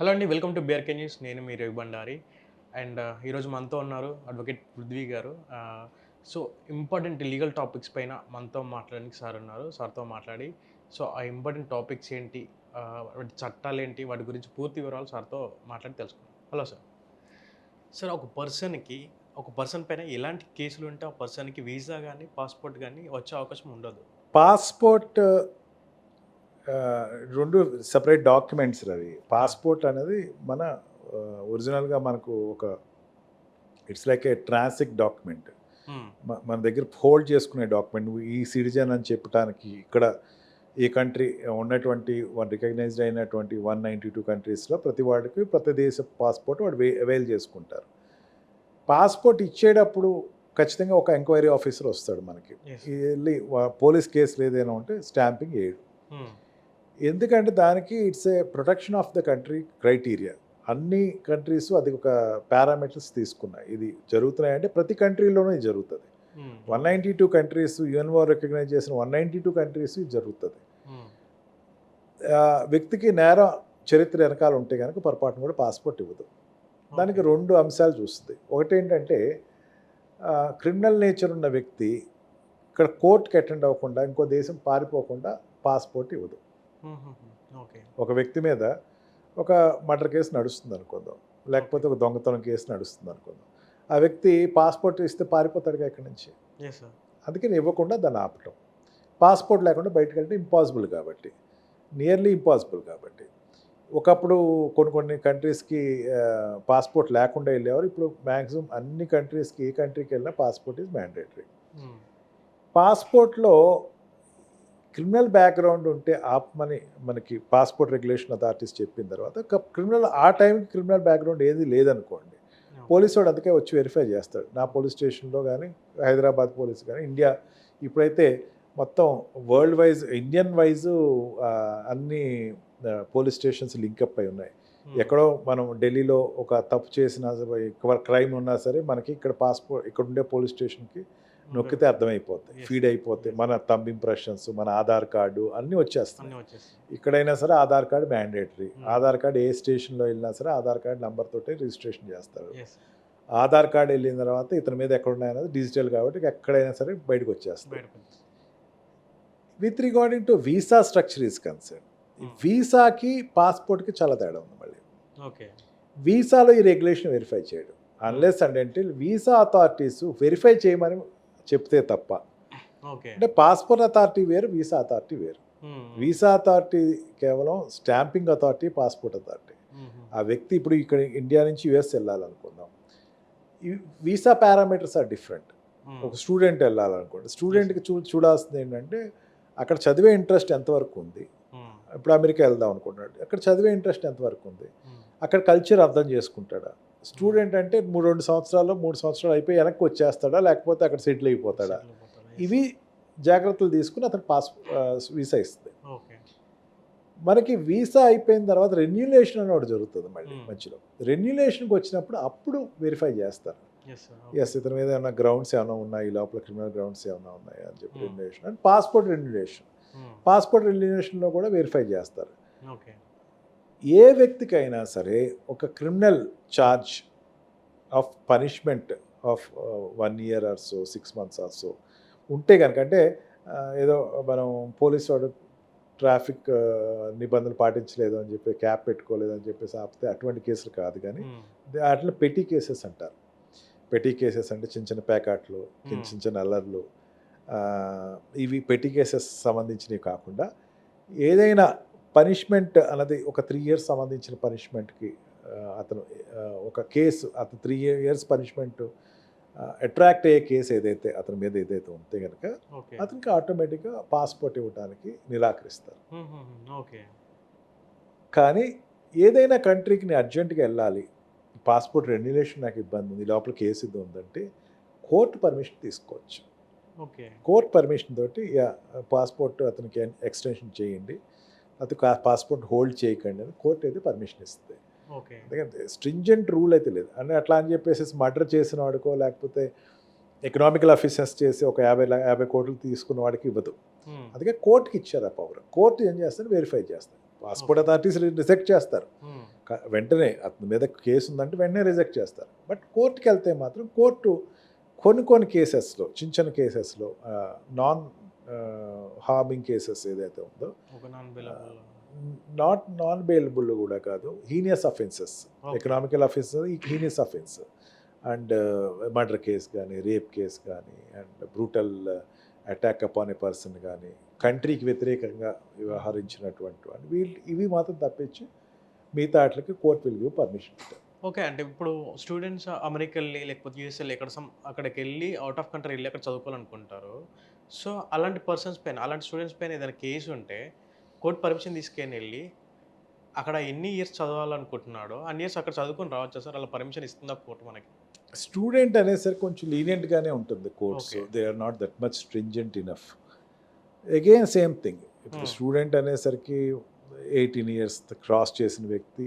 Hello అండి welcome to BRK news నేను మీ రవి బండారి. అండ్ uh, ఈరోజు మనతో ఉన్నారు అడ్వకేట్ పృథ్వీ గారు. సో ఇంపార్టెంట్ లీగల్ టాపిక్స్ పైన మనతో మాట్లాడడానికి సార్ ఉన్నారు. సార్తో మాట్లాడి సో ఆ ఇంపార్టెంట్ టాపిక్స్ ఏంటి uh, వాటి చట్టాలు ఏంటి వాటి గురించి పూర్తి వివరాలు సార్తో మాట్లాడి తెలుసుకున్నాం హలో సార్ సార్ ఒక పర్సన్కి ఒక పర్సన్ పైన ఎలాంటి కేసులు ఉంటే ఆ పర్సన్కి వీసా కానీ పాస్పోర్ట్ కానీ వచ్చే అవకాశం ఉండదు. పాస్పోర్ట్ రెండు సపరేట్ డాక్యుమెంట్స్ అవి పాస్పోర్ట్ అనేది మన ఒరిజినల్గా మనకు ఒక it's like a transit document. మన దగ్గర హోల్డ్ చేసుకునే డాక్యుమెంట్ నువ్వు ఈ సిటిజన్ అని చెప్పడానికి ఇక్కడ ఈ కంట్రీ ఉన్నటువంటి వన్ రికగ్నైజ్డ్ అయినటువంటి వన్ నైంటీ టూ కంట్రీస్లో ప్రతి వాడికి ప్రతి దేశ పాస్పోర్ట్ వాడు అవైల్ చేసుకుంటారు పాస్పోర్ట్ ఇచ్చేటప్పుడు ఖచ్చితంగా ఒక ఎంక్వైరీ ఆఫీసర్ వస్తాడు మనకి. వెళ్ళి పోలీస్ కేసులు ఏదైనా ఉంటే స్టాంపింగ్ వేయడు Hmm. ఎందుకంటే దానికి it's a protection of the country criteria అన్ని కంట్రీస్ అది ఒక పారామీటర్స్ తీసుకున్నాయి. ఇది జరుగుతున్నాయంటే ప్రతి కంట్రీలోనూ ఇది జరుగుతుంది. One ninety two countries UNO recognise చేసిన వన్ నైంటీ టూ కంట్రీస్ ఇది జరుగుతుంది. Hmm. వ్యక్తికి నేర చరిత్ర వెనకాల ఉంటే కనుక పొరపాటున కూడా పాస్పోర్ట్ ఇవ్వదు. దానికి. రెండు అంశాలు చూస్తుంది. ఒకటి ఏంటంటే క్రిమినల్ నేచర్ ఉన్న వ్యక్తి ఇక్కడ కోర్టుకి అటెండ్ అవ్వకుండా ఇంకో దేశం పారిపోకుండా పాస్పోర్ట్ ఇవ్వదు. ఒక వ్యక్తి మీద ఒక మర్డర్ కేసు నడుస్తుంది అనుకుందాం. లేకపోతే ఒక దొంగతనం కేసు నడుస్తుంది అనుకుందాం. ఆ వ్యక్తి పాస్పోర్ట్ ఇస్తే పారిపోతాడుగా ఇక్కడి నుంచి? సార్ అందుకని ఇవ్వకుండా దాన్ని ఆపటం. పాస్పోర్ట్ లేకుండా బయటకు వెళ్తే ఇంపాసిబుల్ కాబట్టి. నియర్లీ ఇంపాసిబుల్ కాబట్టి. ఒకప్పుడు కొన్ని కొన్ని కంట్రీస్కి పాస్పోర్ట్ లేకుండా వెళ్ళేవారు. ఇప్పుడు మ్యాక్సిమం అన్ని కంట్రీస్కి ఏ కంట్రీకి వెళ్ళినా పాస్పోర్ట్ ఈజ్ మ్యాండేటరీ. పాస్పోర్ట్లో క్రిమినల్ బ్యాక్గ్రౌండ్ ఉంటే ఆపమని మనకి పాస్పోర్ట్ రెగ్యులేషన్ అథారిటీస్ చెప్పిన తర్వాత క్రిమినల్ ఆ టైంకి క్రిమినల్ బ్యాక్గ్రౌండ్ ఏది లేదనుకోండి. పోలీసు వాడు అందుకే వచ్చి వెరిఫై చేస్తాడు. నా పోలీస్ స్టేషన్లో కానీ హైదరాబాద్ పోలీస్ కానీ ఇండియా ఇప్పుడైతే మొత్తం వరల్డ్ వైజ్ ఇండియన్ వైజ్ అన్ని పోలీస్ స్టేషన్స్ లింకప్ అయి ఉన్నాయి. ఎక్కడో మనం ఢిల్లీలో ఒక తప్పు చేసిన క్రైమ్ ఉన్నా సరే మనకి ఇక్కడ పాస్పోర్ట్ ఇక్కడ ఉండే పోలీస్ స్టేషన్కి నొక్కితే అర్థమైపోతాయి. ఫీడ్ అయిపోతాయి. మన తంబ్ ఇంప్రెషన్స్ మన ఆధార్ కార్డు అన్నీ వచ్చేస్తాయి. వచ్చేస్తాయి. ఇక్కడైనా సరే Aadhaar card mandatory. Hmm. Aadhaar card ఏ స్టేషన్లో వెళ్ళినా సరే ఆధార్ కార్డు నెంబర్ తోటే రిజిస్ట్రేషన్ చేస్తారు. ఆధార్ కార్డు వెళ్ళిన తర్వాత ఇతని మీద ఎక్కడ ఉన్నాయన్నది డిజిటల్ కాబట్టి ఎక్కడైనా సరే బయటకు వచ్చేస్తుంది బయటకు with regarding to visa structure is concern. వీసాకి పాస్పోర్ట్కి చాలా తేడా ఉంది మళ్ళీ. ఓకే వీసాలో ఈ రెగ్యులేషన్ వెరిఫై చేయడు. అన్లెస్ అండ్ అంటే వీసా అథారిటీస్ వెరిఫై చేయమని చెప్తే తప్ప అంటే పాస్పోర్ట్ అథారిటీ వేరు వీసా అథారిటీ వేరు. వీసా అథారిటీ కేవలం స్టాంపింగ్ అథారిటీ పాస్పోర్ట్ అథారిటీ. ఆ వ్యక్తి ఇప్పుడు ఇక్కడ ఇండియా నుంచి యుఎస్ వెళ్ళాలనుకుందాం వీసా పారామీటర్స్ ఆర్ డిఫరెంట్. ఒక స్టూడెంట్ వెళ్ళాలనుకోండి స్టూడెంట్కి చూ చూడాల్సింది ఏంటంటే అక్కడ చదివే ఇంట్రెస్ట్ ఎంతవరకు ఉంది. ఇప్పుడు అమెరికా వెళ్దాం అనుకున్నాడు అక్కడ చదివే ఇంట్రెస్ట్ ఎంతవరకు ఉంది. అక్కడ కల్చర్ అర్థం చేసుకుంటాడా స్టూడెంట్ అంటే మూడు రెండు సంవత్సరాలు మూడు సంవత్సరాలు అయిపోయి వెనక్కి వచ్చేస్తాడా? లేకపోతే అక్కడ సెటిల్ అయిపోతాడా. ఇవి జాగ్రత్తలు తీసుకుని అతను పాస్ వీసా ఇస్తుంది. ఓకే. మనకి వీసా అయిపోయిన తర్వాత రెన్యులేషన్ అని ఒకటి జరుగుతుంది మళ్ళీ Hmm. మధ్యలో. రెన్యులేషన్కి వచ్చినప్పుడు అప్పుడు వెరిఫై చేస్తారు. ఎస్ ఇతని మీద ఏమైనా గ్రౌండ్స్ ఏమైనా ఉన్నాయి? లోపల క్రిమినల్ గ్రౌండ్స్ ఏమైనా ఉన్నాయి అని చెప్పి Hmm. Renewal. And passport renewal. Passport రెన్యులేషన్లో కూడా వెరిఫై చేస్తారు. ఏ వ్యక్తికైనా సరే ఒక criminal charge of punishment of one year or so six months or so ఉంటే కనుక అంటే ఆ, ఏదో మనం పోలీస్ వాడు ట్రాఫిక్ నిబంధనలు పాటించలేదు అని చెప్పి క్యాప్ పెట్టుకోలేదు అని చెప్పేసి ఆపితే అటువంటి కేసులు కాదు కానీ. వాటిలో పెటీ కేసెస్ అంటారు పెటీ కేసెస్ అంటే చిన్న చిన్న ప్యాకెట్లు చిన్న Hmm. చిన్న చిన్న అల్లర్లు ఆ, ఇవి పెటీ కేసెస్ సంబంధించినవి కాకుండా ఏదైనా పనిష్మెంట్ అన్నది ఒక త్రీ ఇయర్స్ సంబంధించిన పనిష్మెంట్కి అతను ఒక కేసు అతను త్రీ ఇయర్స్ పనిష్మెంట్ అట్రాక్ట్ అయ్యే కేసు ఏదైతే అతని మీద ఏదైతే ఉంటే కనుక అతనికి ఆటోమేటిక్గా పాస్పోర్ట్ ఇవ్వడానికి నిరాకరిస్తారు. ఓకే. కానీ ఏదైనా కంట్రీకి నేను అర్జెంటుగా వెళ్ళాలి పాస్పోర్ట్ రెన్యులేషన్ నాకు ఇబ్బంది ఉంది లోపల కేసు ఇది ఉందంటే కోర్టు పర్మిషన్ తీసుకోవచ్చు. ఓకే. కోర్ట్ పర్మిషన్ తోటి పాస్పోర్ట్ అతనికి ఎక్స్టెన్షన్ చేయండి అతను పాస్పోర్ట్ హోల్డ్ చేయకండి అని కోర్టు అయితే పర్మిషన్ ఇస్తుంది. ఎందుకంటే స్ట్రింజెంట్ రూల్ అయితే లేదు. అంటే అట్లా అని చెప్పేసి మర్డర్ చేసిన వాడికో లేకపోతే ఎకనామికల్ అఫీసర్స్ చేసి ఒక యాభై యాభై కోట్లు తీసుకున్న వాడికి ఇవ్వదు. అందుకే కోర్టుకి ఇచ్చారు ఆ పవర్ కోర్టు ఏం చేస్తారు? వెరిఫై చేస్తారు. పాస్పోర్ట్ అథారిటీస్ రిజెక్ట్ చేస్తారు. వెంటనే అతని మీద కేసు ఉందంటే వెంటనే రిజెక్ట్ చేస్తారు. బట్ కోర్టుకి వెళ్తే మాత్రం కోర్టు కొన్ని కొన్ని కేసెస్లో చిన్న చిన్న కేసెస్లో నాన్ హార్మింగ్ కేసెస్ ఏదైతే ఉందో నాట్ నాన్ బెయిలబుల్ కూడా కాదు heinous offences economical offence heinous offence and murder case కానీ రేప్ కేస్ కానీ and brutal attack upon a person కానీ కంట్రీకి వ్యతిరేకంగా వ్యవహరించినటువంటి వాడిని వీళ్ళు ఇవి మాత్రం తప్పించి మిగతా వాటికి court will give permission okay అంటే ఇప్పుడు స్టూడెంట్స్ అమెరికా వెళ్ళి లేకపోతే యూఎస్ వెళ్ళి ఎక్కడ some- అక్కడికి వెళ్ళి అవుట్ ఆఫ్ కంట్రీ వెళ్ళి అక్కడ చదువుకోవాలనుకుంటారు. సో అలాంటి పర్సన్స్ పైన అలాంటి స్టూడెంట్స్ పైన ఏదైనా కేసు ఉంటే కోర్టు పర్మిషన్ తీసుకొని వెళ్ళి అక్కడ ఎన్ని ఇయర్స్ చదవాలనుకుంటున్నాడో అన్ని ఇయర్స్ అక్కడ చదువుకొని రావచ్చా సార్? అలా పర్మిషన్ ఇస్తుందా కోర్టు మనకి? స్టూడెంట్ అనేసరికి కొంచెం లీనియంట్గానే ఉంటుంది courts. Okay. They are not that much stringent enough again same thing ఇప్పుడు Hmm. స్టూడెంట్ అనేసరికి ఎయిటీన్ ఇయర్స్ క్రాస్ చేసిన వ్యక్తి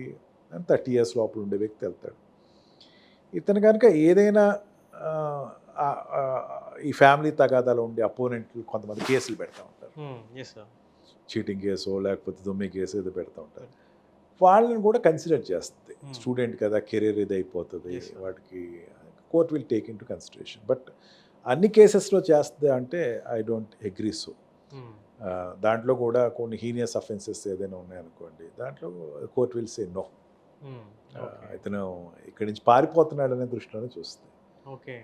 థర్టీ ఇయర్స్ లోపల ఉండే వ్యక్తి వెళ్తాడు. ఇతను కనుక ఏదైనా ఈ ఫ్యామిలీ తగాదాలో ఉండే అపోనెంట్లు కొంతమంది కేసులు పెడతా ఉంటారు. చీటింగ్ కేసో లేకపోతే దొమ్మి కేసు ఏదో పెడతా ఉంటారు. వాళ్ళని కూడా కన్సిడర్ చేస్తుంది. స్టూడెంట్ కదా కెరీర్ ఇది అయిపోతుంది. వాడికి court will take into consideration but అన్ని కేసెస్లో చేస్తుంది అంటే ఐ డోంట్ అగ్రీ సో దాంట్లో కూడా కొన్ని హీనియస్ అఫెన్సెస్ ఏదైనా ఉన్నాయనుకోండి దాంట్లో కోర్ట్ విల్ సే నో ఇతను ఇక్కడి నుంచి పారిపోతున్నాడు అనే దృష్టిలోనే చూస్తుంది. ఓకే.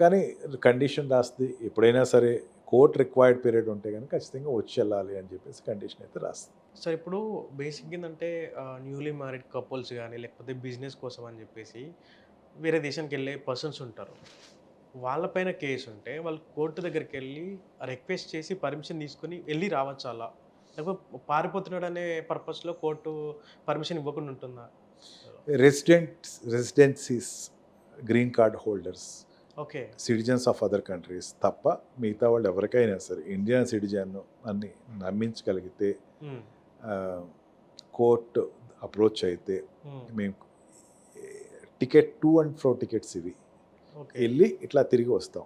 కానీ కండిషన్ రాస్తుంది. ఎప్పుడైనా సరే కోర్ట్ రిక్వైర్డ్ పీరియడ్ ఉంటే కనుక ఖచ్చితంగా వచ్చి వెళ్ళాలి అని చెప్పేసి కండిషన్ అయితే రాస్తుంది. సార్ ఇప్పుడు బేసిక్ ఏంటంటే న్యూలీ మ్యారీడ్ కపుల్స్ కానీ లేకపోతే బిజినెస్ కోసం అని చెప్పేసి వేరే దేశానికి వెళ్ళే పర్సన్స్ ఉంటారు. వాళ్ళపైన కేసు ఉంటే వాళ్ళు కోర్టు దగ్గరికి వెళ్ళి రిక్వెస్ట్ చేసి పర్మిషన్ తీసుకొని వెళ్ళి రావచ్చు అలా. లేకపోతే పారిపోతున్నాడు అనే పర్పస్లో కోర్టు పర్మిషన్ ఇవ్వకుండా ఉంటుందా? Resident residencies green card holders okay. Citizens of other countries తప్ప మిగతా వాళ్ళు ఎవరికైనా సరే ఇండియన్ సిటిజన్ అన్ని నమ్మించగలిగితే కోర్టు అప్రోచ్ అయితే మేము. Ticket to and fro tickets ఇవి. వెళ్ళి ఇట్లా తిరిగి వస్తాం.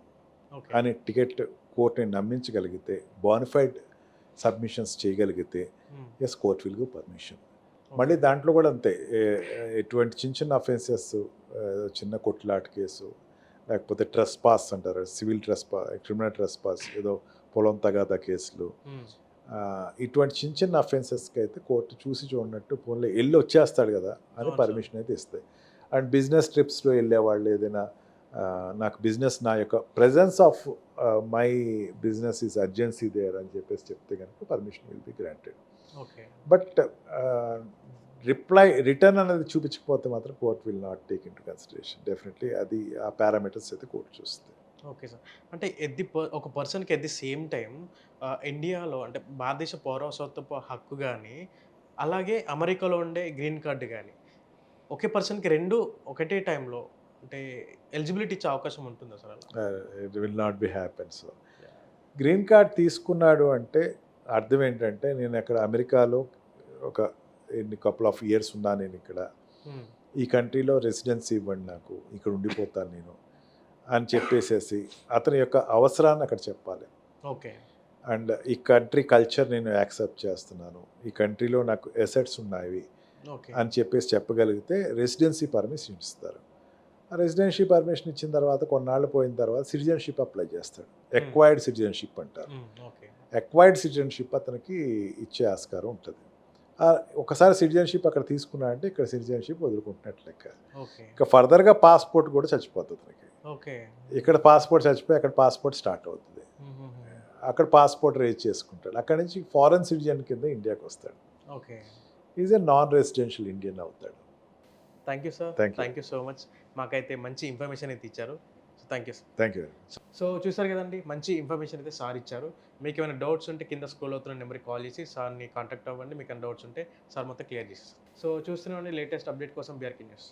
అని టికెట్ కోర్టుని నమ్మించగలిగితే బానిఫైడ్ సబ్మిషన్స్ చేయగలిగితే yes court will give permission మళ్ళీ దాంట్లో కూడా అంతే ఎటువంటి చిన్న చిన్న అఫెన్సెస్ చిన్న కొట్లాట కేసు లేకపోతే ట్రస్ పాస్ అంటారు. Civil trespass criminal trespass ఏదో పొలం తగాదా కేసులు. ఆ, ఇటువంటి చిన్న చిన్న అఫెన్సెస్కి అయితే కోర్టు చూసి చూడనట్టు ఫోన్లో వెళ్ళి వచ్చేస్తాడు కదా అని. పర్మిషన్ అయితే ఇస్తాయి. అండ్ బిజినెస్ ట్రిప్స్లో వెళ్ళే వాళ్ళు ఏదైనా నాకు బిజినెస్ నా యొక్క presence of my business is urgency there అని చెప్పేసి చెప్తే కనుక permission will be granted okay but reply return అనేది చూపించకపోతే మాత్రం court will not take into consideration. Definitely అది ఆ పారామీటర్స్ అయితే కోర్టు చూస్తుంది ఓకే సార్. అంటే ఎట్ ది పర్ ఒక పర్సన్కి ఎట్ ది సేమ్ టైం ఇండియాలో అంటే భారతదేశ పౌరసత్వపు హక్కు కానీ అలాగే అమెరికాలో ఉండే గ్రీన్ కార్డు కానీ ఒకే పర్సన్కి రెండు ఒకటే టైంలో అంటే ఎలిజిబిలిటీ ఇచ్చే అవకాశం ఉంటుందా సార్ అలా? It will not be happen so green card తీసుకున్నాడు అంటే అర్థం ఏంటంటే నేను అక్కడ అమెరికాలో ఒక ఎన్ని కపుల్ ఆఫ్ ఇయర్స్ ఉన్నా నేను ఇక్కడ. Hmm. ఈ కంట్రీలో రెసిడెన్సీ ఇవ్వండి నాకు. ఇక్కడ ఉండిపోతాను నేను. అని చెప్పేసేసి అతని యొక్క అవసరాన్ని అక్కడ చెప్పాలి. ఓకే. అండ్ ఈ కంట్రీ కల్చర్ నేను యాక్సెప్ట్ చేస్తున్నాను. ఈ కంట్రీలో నాకు ఎసెట్స్ ఉన్నాయి. ఓకే. అని చెప్పేసి చెప్పగలిగితే రెసిడెన్సీ పర్మిషన్ ఇస్తారు. ఆ రెసిడెన్సీ పర్మిషన్ ఇచ్చిన తర్వాత కొన్నాళ్ళు పోయిన తర్వాత సిటిజన్షిప్ అప్లై చేస్తాడు. ఎక్వైర్డ్ సిటిజన్షిప్ అంటారు. ఓకే. ఎక్వైర్డ్ సిటిజన్షిప్ అతనికి ఇచ్చే ఆస్కారం ఉంటుంది. ఒకసారి సిటిజన్షిప్ అక్కడ తీసుకున్నాడంటే ఇక్కడ సిటిజన్షిప్ వదులుకుంటున్నట్టు లెక్క. ఇంకా ఫర్దర్గా పాస్పోర్ట్ కూడా చచ్చిపోతుంది ఓకే. ఇక్కడ పాస్పోర్ట్ చచ్చిపోయి అక్కడ పాస్పోర్ట్ స్టార్ట్ అవుతుంది. అక్కడ పాస్పోర్ట్ రేజ్ చేసుకుంటాడు. అక్కడ నుంచి ఫారెన్ సిటిజన్ కింద ఇండియాకి వస్తాడు. Okay. Is a non residential Indian అవుతాడు. Thank you sir. Thank you so much. మాకైతే మంచి ఇన్ఫర్మేషన్ అయితే ఇచ్చారు. Thank you sir thank you so చూసారు కదండి మంచి ఇన్ఫర్మేషన్ అయితే సార్ ఇచ్చారు. మీకు ఏమైనా డౌట్స్ ఉంటే కింద స్కూల్ అవుతున్న నెంబర్కి కాల్ చేసి సార్ని కాంటాక్ట్ అవ్వండి. మీకు ఏమైనా డౌట్స్ ఉంటే సార్ మొత్తం క్లియర్ చేసి సో చూస్తున్నామండి లేటెస్ట్ అప్డేట్ కోసం బీఆర్కి న్యూస్